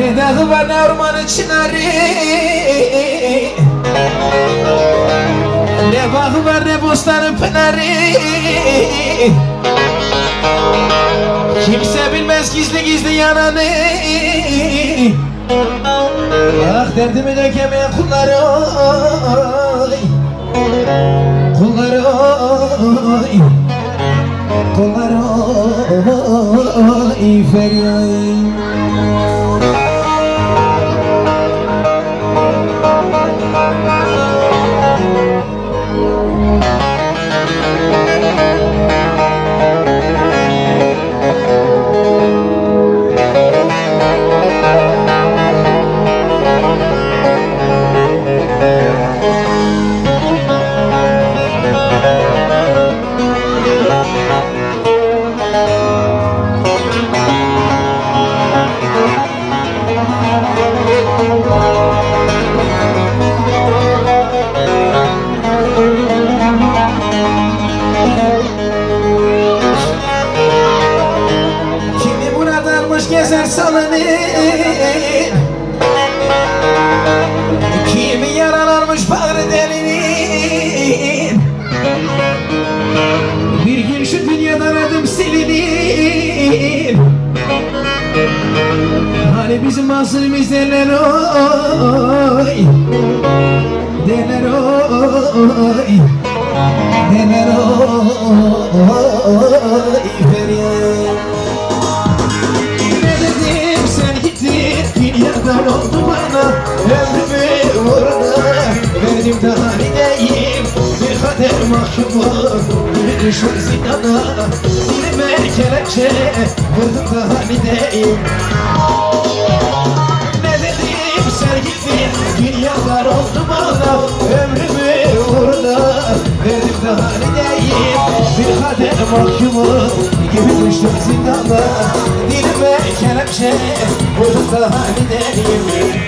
Ne dağı var ne ormanı çınarı Ne bağı var ne bostanı pınarı. Kimse bilmez gizli gizli yananı. Ah derdimi dökemeyen kulları Kulları Kulları feryat buradanmış gezer salınır Kimi yaralanmış bağrı delinir Bir gün şu dünyadan adım silinir Hani bizim asılımız derler oy. Derler oy. Derler oy mahkumu düşman zindana Dilime kelepçe Vurdum daha nideyim Ne dedim sen gittin Dünyadan oldu bana Ömrümü uğruna Verdim daha nideyim Bir kader mahkumu Gibi düştüm zindana Dilime kelepçe Vurdum daha nideyim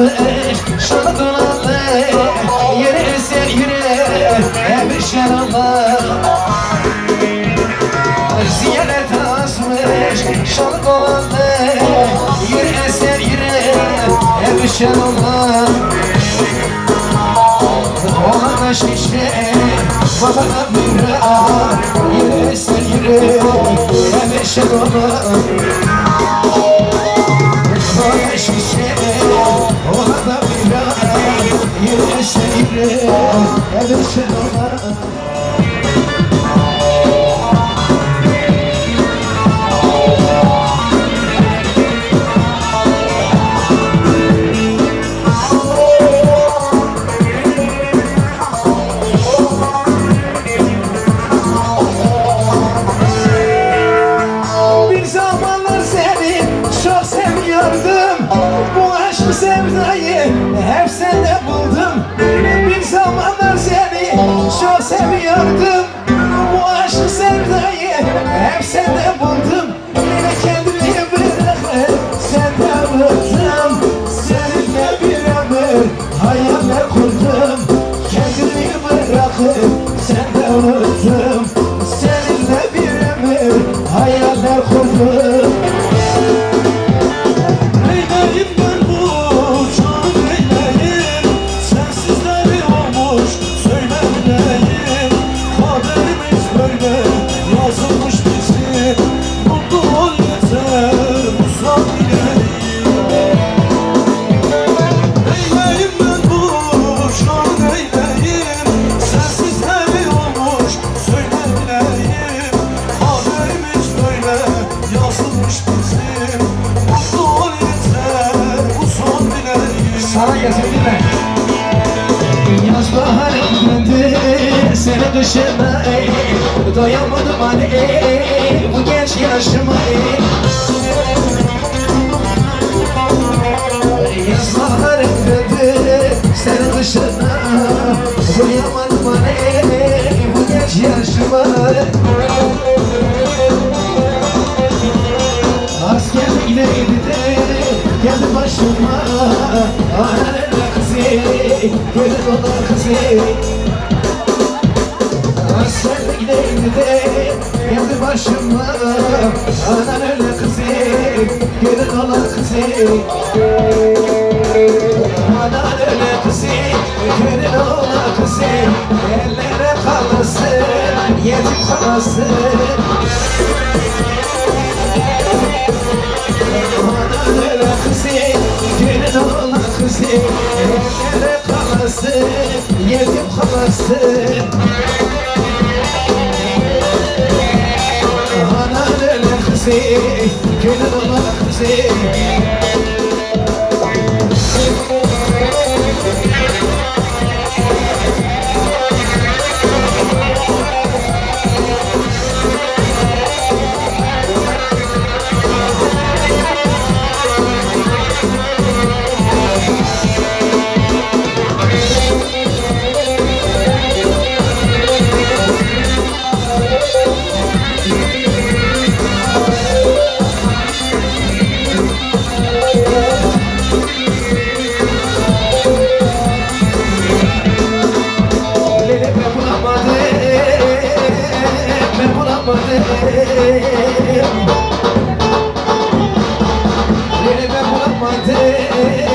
asmış şarkılarla Yere eser yüreğe hep şarkılar Ziyaret asmış şarkılarla Yere eser yüreğe hep şarkılar Ona şişe bir ağır Yere eser yüreğe hep şarkılar hep Seninle bir ömür hayaller kurdum Döndü seni ey. Doyamadım hani bu genç yaşıma ey. Yaz baharım döndü seni kışına Doyamadım hani bu genç yaşıma. Askerliğine gidi geldi başıma. Ananın kızı, gelin ona kızı Askerliğine gidi geldi başıma. Ananın kızı, gelin ona kızı Ananın kızı, gelin ona kızı Ellere kalasın, yetim kalasın Ellere kalasın, yetim kalasın Anadolu kızı, gelin oğlan kızı my day.